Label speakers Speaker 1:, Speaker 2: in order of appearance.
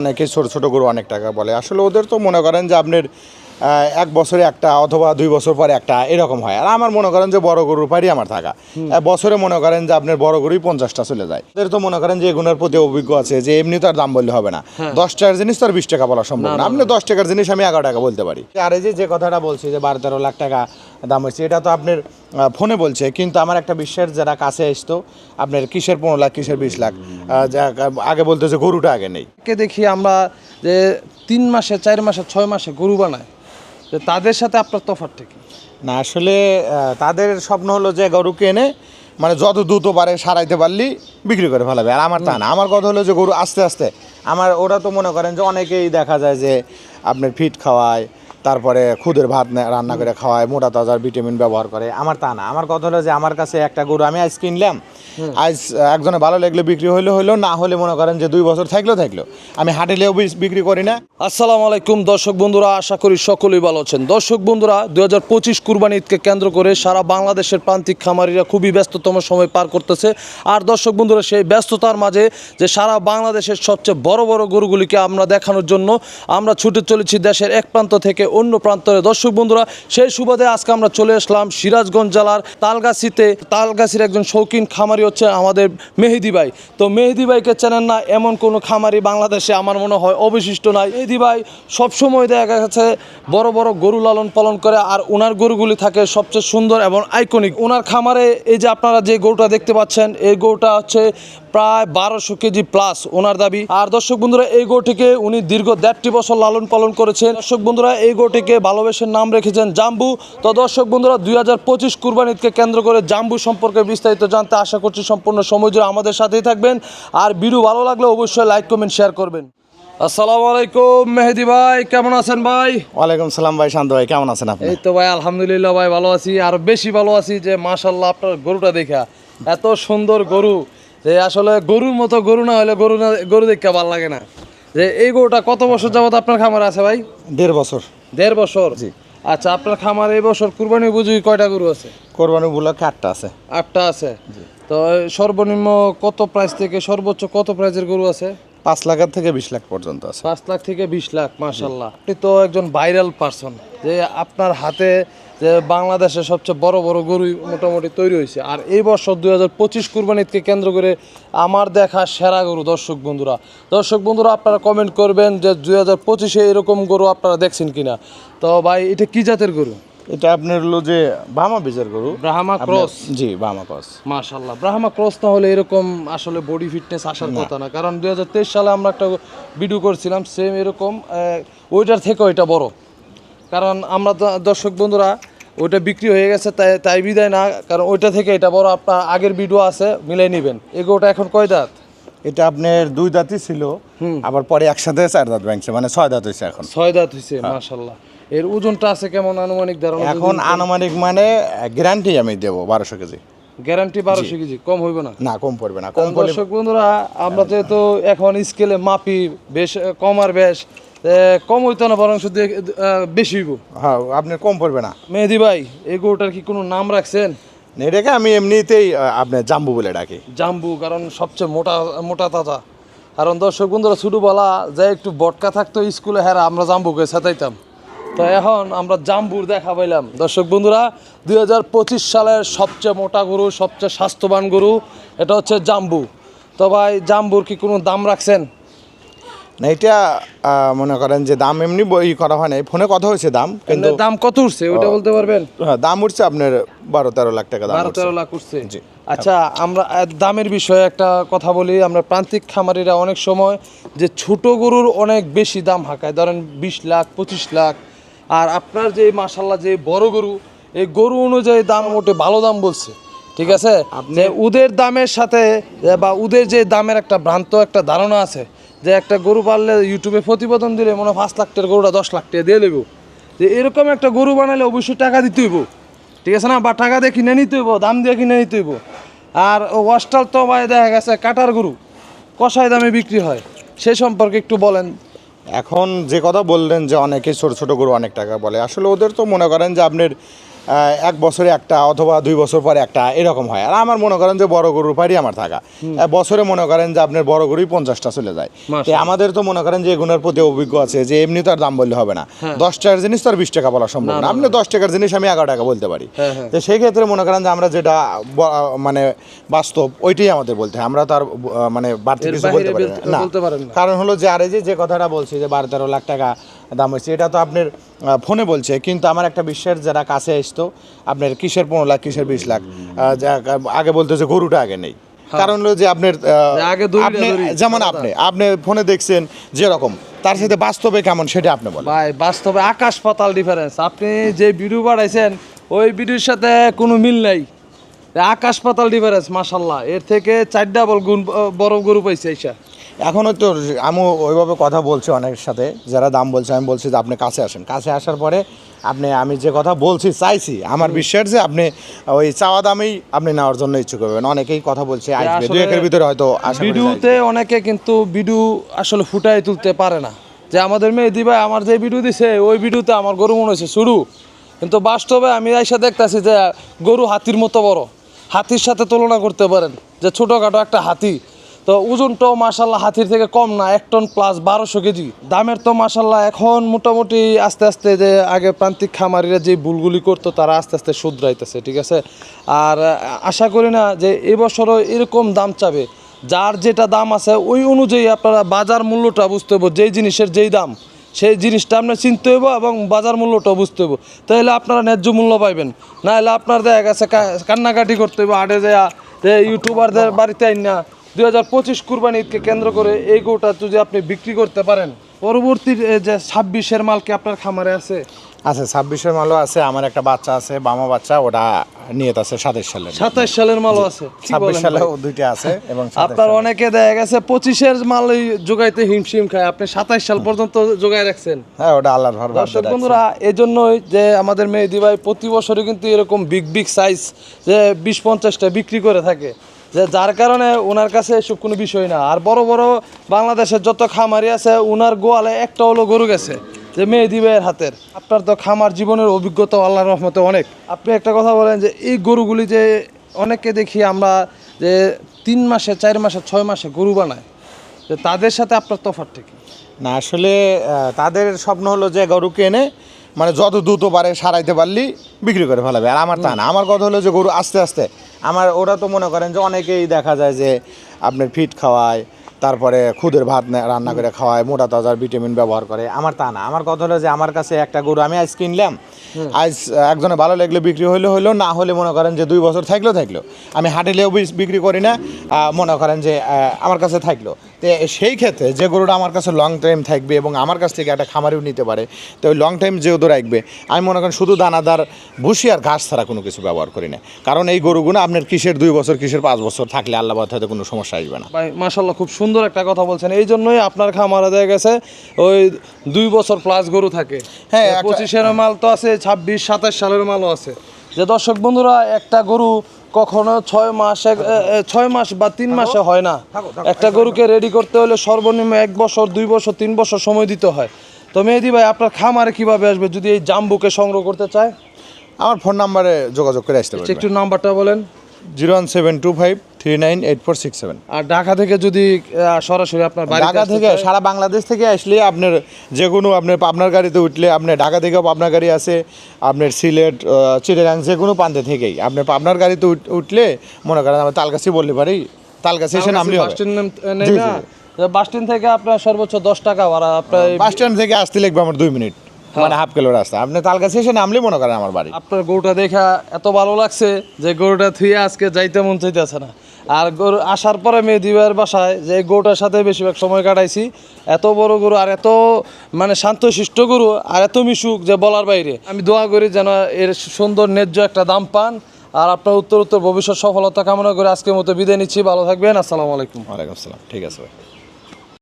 Speaker 1: অনেকে ছোটো ছোটো গরু অনেক টাকা বলে। আসলে ওদের তো মনে করেন যে আপনার এক বছরে একটা অথবা দুই বছর পরে একটা এরকম হয়। আর আমার মনে করেন যে বড় গরুর পাড়ি আমার থাকা। বছরে মনে করেন যে আপনার বড় গরুই পঞ্চাশটা চলে যায়। তো মনে করেন যে এগুলোর প্রতি অভিজ্ঞ আছে যে এমনি তো আর দাম বললে হবে না। দশ টাকার জিনিস তো আর বিশ টাকা বলা সম্ভব না আপনি দশ টাকার জিনিস আমি এগারো টাকা বলতে পারি। আর এই যে কথাটা বলছি যে বারো তেরো লাখ টাকা দাম হয়েছে এটা তো আপনার ফোনে বলছে কিন্তু আমার একটা বিশ্বের যারা কাছে আসতো আপনার কিসের পনেরো লাখ কিসের বিশ লাখ আগে বলতো যে গরুটা আগে নেই।
Speaker 2: কে দেখি আমরা যে তিন মাসে চার মাসে ছয় মাসে গরু বানায়। তাদের সাথে আপনার তফাৎ কি?
Speaker 1: না আসলে তাদের স্বপ্ন হলো যে গরুকে এনে মানে যত দ্রুত পারে সারাইতে পারলি বিক্রি করে ফেলাবে। আর আমার তা না। আমার কথা হলো যে গরু আস্তে আস্তে আমার ওরা তো মনে করেন যে অনেকেই দেখা যায় যে আপনার ফিট খাওয়ায় তারপরে খুদের ভাত রান্না করে খাওয়ায় মোটা তাজার ভিটামিন ব্যবহার করে। আমার তা না। আমার কথা হলো যে আমার কাছে একটা গরু আমি আজ কিনলাম আজ একজনে ভালো লাগলে বিক্রি হইল হইল না হলে মনে করেন যে দুই বছর থাকলেও থাকল। আমি হাটেলেও বিক্রি করি না।
Speaker 2: আসসালামু আলাইকুম দর্শক বন্ধুরা আশা করি সকলেই ভালো আছেন। দর্শক বন্ধুরা দুই হাজার পঁচিশ কুরবানি ঈদকে কেন্দ্র করে সারা বাংলাদেশের প্রান্তিক খামারিরা খুবই ব্যস্ততম সময় পার করতেছে। আর দর্শক বন্ধুরা সেই ব্যস্ততার মাঝে যে সারা বাংলাদেশের সবচেয়ে বড় বড় গরুগুলিকে আমরা দেখানোর জন্য আমরা ছুটে চলেছি দেশের এক প্রান্ত থেকে অন্য প্রান্তরে। দর্শক বন্ধুরা, সেই সুবাদে আজকে আমরা চলে আসলাম সিরাজগঞ্জ জেলার তালগাছিতে। তালগাছির একজন শৌখিন খামারি হচ্ছে আমাদের মেহেদি ভাই। তো মেহেদি ভাইকে চেনেন না এমন কোনো খামারি বাংলাদেশে আমার মনে হয় অবশিষ্ট নাই। মেহেদি ভাই সবসময় দেখা গেছে বড় বড় গরু লালন পালন করে আর ওনার গরুগুলি থাকে সবচেয়ে সুন্দর এবং আইকনিক। ওনার খামারে এই যে আপনারা যে গরুটা দেখতে পাচ্ছেন, এই গরুটা হচ্ছে প্রায় বারোশো কেজি প্লাস ওনার দাবি। আর দর্শক বন্ধুরা, এই গরুটিকে উনি দীর্ঘ দেড়টি বছর লালন পালন করেছেন। দর্শক বন্ধুরা, এই গরুটিকে ভালোবেসে নাম রেখেছেন জাম্বু। তো দর্শক বন্ধুরা দুই হাজার পঁচিশ কুরবানিদকে কেন্দ্র করে জাম্বু সম্পর্কে বিস্তারিত জানতে আশা করছি সম্পূর্ণ সময় জুড়ে আমাদের সাথেই থাকবেন। আর ভিডিও ভালো লাগলে অবশ্যই লাইক কমেন্ট শেয়ার করবেন। আসসালামু আলাইকুম মেহেদি ভাই কেমন আছেন ভাই?
Speaker 1: ওয়ালাইকুম সালাম ভাই শান্ত ভাই কেমন আছেন আপনি?
Speaker 2: এই তো ভাই আলহামদুলিল্লাহ ভাই ভালো আছি। আর বেশি ভালো আছি যে মাশাল্লাহ আপনার গরুটা দেখা। এত সুন্দর গরু। যে আসলে গরুর মতো গরু না হলে গরু না গরু দেখতে ভালো লাগে না। যে এই গরুটা কত বছর যাবত আপনার খামারে আছে ভাই?
Speaker 1: দেড় বছর।
Speaker 2: দেড় বছর? জি। আচ্ছা আপনার খামার এই বছর কুরবানি বুঝি কয়টা গরু আছে?
Speaker 1: কোরবানি উপলক্ষে আটটা আছে।
Speaker 2: আটটা আছে? তো সর্বনিম্ন কত প্রাইস থেকে সর্বোচ্চ কত প্রাইজের গরু আছে?
Speaker 1: পাঁচ লাখের থেকে বিশ লাখ পর্যন্ত আছে।
Speaker 2: পাঁচ লাখ থেকে বিশ লাখ মাসাল্লাহ আপনি তো একজন ভাইরাল পার্সন যে আপনার হাতে যে বাংলাদেশের সবচেয়ে বড় বড় গরু মোটামুটি তৈরি হয়েছে। আর এই বছর দুই হাজার পঁচিশ কুরবানিদকে কেন্দ্র করে আমার দেখা সেরা গরু দর্শক বন্ধুরা। দর্শক বন্ধুরা আপনারা কমেন্ট করবেন যে দুই হাজার পঁচিশে এরকম গরু আপনারা দেখছেন কিনা। তো ভাই এটা কি জাতের গরু?
Speaker 1: এটা আপনার হলো যে বামা বীজের গরু।
Speaker 2: ব্রাহ্মা ক্রস
Speaker 1: জি বামা ক্রস
Speaker 2: মাশাল্লাহ ব্রাহ্মা ক্রস না হলে এরকম আসলে বডি ফিটনেস আসার কথা না। কারণ দুই হাজার তেইশ সালে আমরা একটা ভিডিও করছিলাম সেম এরকম ওইটার থেকে ওইটা বড়। কারণ আমরা দর্শক বন্ধুরা ওইটা বিক্রি হয়ে গেছে তাই তাই বিদায় না কারণ ওইটা থেকে এটা বড় আপনার আগের ভিডিও আছে মিলাই নেবেন। এগোটা এখন কয় দাঁত?
Speaker 1: এটা আপনার দুই দাঁতই ছিল আবার পরে একসাথে চার দাঁত ভাঙছে মানে ছয় দাঁত হয়েছে এখন।
Speaker 2: ছয় দাঁত হয়েছে মাশাল্লাহ এর ওজনটা আছে কেমন আনুমানিক ধারণা
Speaker 1: এখন আনুমানিক মানে গ্যারান্টি আমি দেবো বারোশো কেজি।
Speaker 2: গ্যারান্টি বারোশো কেজি কম হইবে না?
Speaker 1: না কম পড়বে না কম
Speaker 2: দর্শক বন্ধুরা আমরা যেহেতু এখন স্কেলে মাপি বেশ কম আর বেশ কম হইতো না বরং শুধু বেশি হইব।
Speaker 1: হ্যাঁ আপনার কম পড়বে না।
Speaker 2: মেহেদি ভাই এই গরুটার কি কোনো নাম রাখছেন?
Speaker 1: এটাকে আমি এমনিতেই আপনার জাম্বু বলে ডাকি।
Speaker 2: জাম্বু কারণ সবচেয়ে মোটা মোটা তাজা। কারণ দর্শক বন্ধুরা ছোটোবেলা যে একটু বটকা থাকতো স্কুলে হ্যাঁ আমরা জাম্বুকে সাঁতাইতাম তো এখন আমরা জাম্বুর দেখা পাইলাম। দর্শক বন্ধুরা দুই হাজার পঁচিশ সালের সবচেয়ে মোটা গরু সবচেয়ে স্বাস্থ্যবান গরু এটা হচ্ছে জাম্বু। তো ভাই জাম্বুর কি কোনো দাম রাখছেন?
Speaker 1: না এটা মনে করেন যে দাম এমনি বই করা হয় নাই। ফোনে কথা হয়েছে দাম কিন্তু
Speaker 2: দাম কত উঠছে ওটা বলতে পারবেন?
Speaker 1: হ্যাঁ, দাম উঠছে আপনার বারো তেরো লাখ টাকা দাম
Speaker 2: বারো তেরো লাখ উঠছে।
Speaker 1: জি।
Speaker 2: আচ্ছা আমরা দামের বিষয়ে একটা কথা বলি। আমরা প্রান্তিক খামারিরা অনেক সময় যে ছোট গরুর অনেক বেশি দাম হাঁকায়। ধরেন বিশ লাখ পঁচিশ লাখ। আর আপনার যে মাসাল্লাহ যে বড় গরু এই গরু অনুযায়ী দাম ওঠে ভালো দাম বলছে। ঠিক আছে? যে উদের দামের সাথে বা উদের যে দামের একটা ভ্রান্ত একটা ধারণা আছে যে একটা গরু পাললে ইউটিউবে প্রতিবেদন দিলে মনে হয় পাঁচ লাখ টাকার গরুটা দশ লাখ টাকা দিয়ে দেবো। যে এরকম একটা গরু বানালে অবশ্যই টাকা দিতে হইব। ঠিক আছে না? বা টাকা দিয়ে কিনে নিতে হইব দাম দিয়ে কিনে নিতে হইব। আর ওয়াস্টাল তো ভাই দেখা গেছে কাটার গরু কষাই দামে বিক্রি হয়। সে সম্পর্কে একটু বলেন।
Speaker 1: এখন যে কথা বললেন যে অনেকে ছোট ছোট গরু অনেক টাকা বলে আসলে ওদের তো মনে করেন যে আপনার এক বছরে একটা অথবা দুই বছর পরে একটা এরকম হয়। আর আমার মনে করেন যে বড় গরুর পাড়ি আমার থাকা। বছরে মনে করেন যে আপনার বড় গরুই পঞ্চাশটা চলে যায়। আমাদের তো মনে করেন যে এগুলোর প্রতি অভিজ্ঞ আছে যে এমনি তো আর দাম বললে হবে না। দশ টাকার জিনিস তো আর বিশ টাকা বলা সম্ভব
Speaker 2: হ্যাঁ। না,
Speaker 1: আপনি দশ টাকার জিনিস আমি এগারো টাকা বলতে পারি।
Speaker 2: হ্যাঁ, হ্যাঁ।
Speaker 1: তো সেই ক্ষেত্রে মনে করেন যে আমরা যেটা মানে বাস্তব ওইটাই আমাদের বলতে হয়। আমরা তো আর মানে বাড়তি কিছু বলতে পারি না। কারণ হলো যে আর এই যে যে কথাটা বলছি যে বারো তেরো লাখ টাকা দাম হয়েছে। এটা তো আপনার ফোনে বলছে কিন্তু আমার একটা বিশ্বের যারা কাছে আসতো আপনার কিসের পনেরো লাখ কিসের বিশ লাখ আগে বলতে যে গরুটা আগে নেই। কারণ হলো যে আপনার যেমন আপনি আপনি ফোনে দেখছেন যেরকম তার সাথে বাস্তবে কেমন সেটা আপনি বলেন।
Speaker 2: ভাই বাস্তবে আকাশ পাতাল ডিফারেন্স আপনি যে ভিডিও বাড়াইছেন ওই ভিডিওর সাথে কোনো মিল নাই। আকাশ পাতাল ডিফারেন্স মাশাল্লাহ এর থেকে চার ডাবল গুণ বড় গরু পাইছে এইসা।
Speaker 1: এখনও তো আমি ওইভাবে কথা বলছি অনেকের সাথে যারা দাম বলছে আমি বলছি যে আপনি কাছে আসেন। কাছে আসার পরে আপনি আমি যে কথা বলছি চাইছি আমার বিশ্বাস যে আপনি ওই চাওয়া দামেই আপনি নেওয়ার জন্য ইচ্ছুক হবেন। অনেকেই কথা বলছে আসবে দুই একের ভিতরে হয়তো
Speaker 2: ভিডিওতে অনেকে কিন্তু ভিডিও আসলে ফুটাই তুলতে পারে না। যে আমাদের মেয়েদি ভাই আমার যে ভিডিও দিছে ওই ভিডিওতে আমার গরু মনে হয়েছে শুরু। কিন্তু বাস্তবে আমি এসে দেখতাছি যে গরু হাতির মতো বড়। হাতির সাথে তুলনা করতে পারেন। যে ছোটোখাটো একটা হাতি তো ওজনটাও মাসাল্লাহ হাতির থেকে কম না, এক টন প্লাস বারোশো কেজি। দামের তো মাসাল্লাহ এখন মোটামুটি আস্তে আস্তে যে আগে প্রান্তিক খামারিরা যে ভুলগুলি করতো, তারা আস্তে আস্তে শুধরাইতেছে, ঠিক আছে? আর আশা করি না যে এবছরও এরকম দাম চাবে। যার যেটা দাম আছে, ওই অনুযায়ী আপনারা বাজার মূল্যটা বুঝতে হবে যেই জিনিসের যেই দাম, সেই জিনিসটা আপনার চিনতে হইব এবং বাজার মূল্যটাও বুঝতে হইব। তাহলে আপনারা ন্যায্য মূল্য পাইবেন না হলে আপনার দেখা গেছে কান্নাকাটি করতে হইব হাটে দেয়া যে ইউটিউবারদের বাড়িতে আইন না দুই হাজার পঁচিশ কুরবানি ঈদকে কেন্দ্র করে এই গরুটা যদি আপনি বিক্রি করতে পারেন পরবর্তী যে ছাব্বিশের মাল কি আপনার খামারে আছে?
Speaker 1: আচ্ছা ছাব্বিশের মালও আছে আমার একটা বাচ্চা আছে বামা বাচ্চা ওটা নিয়ত আছে সাতাশ সালের।
Speaker 2: সাতাশ সালের মালও আছে
Speaker 1: ছাব্বিশ সালেও দুইটা আছে এবং
Speaker 2: আপনার অনেকে দেখা গেছে পঁচিশের মাল যোগাইতে হিমশিম খায় আপনি সাতাইশ সাল পর্যন্ত যোগাই রাখছেন।
Speaker 1: হ্যাঁ ওটা আল্লাহর ভর
Speaker 2: দর্শক বন্ধুরা এই জন্যই যে আমাদের মেহেদি ভাই প্রতি বছরই কিন্তু এরকম বিগ বিগ সাইজ যে বিশ পঞ্চাশটা বিক্রি করে থাকে। যে যার কারণে ওনার কাছে এসব কোনো বিষয় না। আর বড় বড় বাংলাদেশের যত খামারি আছে ওনার গোয়ালে একটা হলো গরু গেছে, যে মেহেদি ভাইয়ের হাতের। আপনার তো খামার জীবনের অভিজ্ঞতা আল্লাহর রহমতে অনেক। আপনি একটা কথা বলেন যে, এই গরুগুলি যে অনেককে দেখি আমরা যে তিন মাসে, চার মাসে, ছয় মাসে গরু বানায়, যে তাদের সাথে আপনার তফাৎ কি?
Speaker 1: না, আসলে তাদের স্বপ্ন হলো যে গরুকে এনে মানে যত দ্রুত পারে সারাইতে পারলি বিক্রি করে ফেলাবে। আর আমার তা না। আমার কথা হলো যে গরু আস্তে আস্তে। আমার ওরা তো মনে করেন যে অনেকেই দেখা যায় যে আপনার ফিট খাওয়ায় তারপরে খুদের ভাত রান্না করে খাওয়ায় মোটা তাজার ভিটামিন ব্যবহার করে। আমার তা না। আমার কথা হলো যে আমার কাছে একটা গরু আমি আজ কিনলাম। আজ একজনে ভালো লাগলে বিক্রি হইলে হইল না হলে মনে করেন যে দুই বছর থাকলেও থাকল। আমি হাঁটিলেও বিক্রি করি না মনে করেন যে আমার কাছে থাকল। তো সেই ক্ষেত্রে যে গরুটা আমার কাছে লং টাইম থাকবে এবং আমার কাছ থেকে একটা খামারেও নিতে পারে তো ওই লং টাইম যেহেতু রাখবে আমি মনে করেন শুধু দানাদার ভুসি আর ঘাস ছাড়া কোনো কিছু ব্যবহার করি না। কারণ এই গরুগুলো আপনার কিসের দুই বছর কিসের পাঁচ বছর থাকলে আল্লাহ বাদ হয়তো কোনো সমস্যা আসবে না।
Speaker 2: ভাই মাশাল্লাহ খুব সুন্দর একটা কথা বলছেন। এই জন্যই আপনার খামারে দেখা গেছে ওই দুই বছর প্লাস গরু থাকে।
Speaker 1: হ্যাঁ,
Speaker 2: পঁচিশের মাল তো আছে ছাব্বিশ সাতাশ সালের মালও আছে। যে দর্শক বন্ধুরা একটা গরু কখনো ছয় মাস ছয় মাস বা তিন মাসে হয় না। একটা গরুকে রেডি করতে হলে সর্বনিম্ন এক বছর দুই বছর তিন বছর সময় দিতে হয়। তো মেহেদি ভাই আপনার খামারে কীভাবে আসবে যদি এই জাম্বুকে সংগ্রহ করতে চায়?
Speaker 1: আমার ফোন নাম্বারে যোগাযোগ করে আসতে
Speaker 2: একটু নাম্বারটা বলেন।
Speaker 1: Zero one seven two five three nine eight four six seven.
Speaker 2: আর ঢাকা থেকে যদি সরাসরি আপনার
Speaker 1: ঢাকা থেকে সারা বাংলাদেশ থেকে আসলে আপনার যে কোনো আপনার পাবনার গাড়িতে উঠলে আপনার ঢাকা থেকেও পাবনার গাড়ি আছে আপনার সিলেট চিটাগাং যে কোনো প্রান্তে থেকেই। আপনার পাবনার গাড়িতে উঠ- উঠলে মনে করেন আমরা তালগাছি বললে পারি তালগাছি এসে নামলে হবে।
Speaker 2: বাস স্ট্যান্ড থেকে আপনার সর্বোচ্চ দশ টাকা ভাড়া আপনার
Speaker 1: বাস স্ট্যান্ড থেকে আসতে লাগবে আমার দুই মিনিট। মানে হাফ কিলো রাস্তা। আপনি তালগাছি এসে নামলে মনে করেন আমার বাড়ি।
Speaker 2: আপনার গরুটা দেখা এত ভালো লাগছে যে গরুটা থুয়ে আজকে যাইতে মন চাইতেছে না। আর গরু আসার পরে মেয়ে দিবার বাসায় যে গরুটার সাথে বেশিরভাগ সময় কাটাইছি এত বড় গরু আর এত মানে শান্তশিষ্ট গরু আর এত মিশুক যে বলার বাইরে। আমি দোয়া করি যেন এর সুন্দর ন্যায্য একটা দাম পান। আর আপনার উত্তর উত্তর ভবিষ্যৎ সফলতা কামনা করে আজকের মতো বিদায় নিচ্ছি। ভালো থাকবেন। আসসালামু আলাইকুম।
Speaker 1: ওয়ালাইকুম আসসালাম। ঠিক আছে ভাই।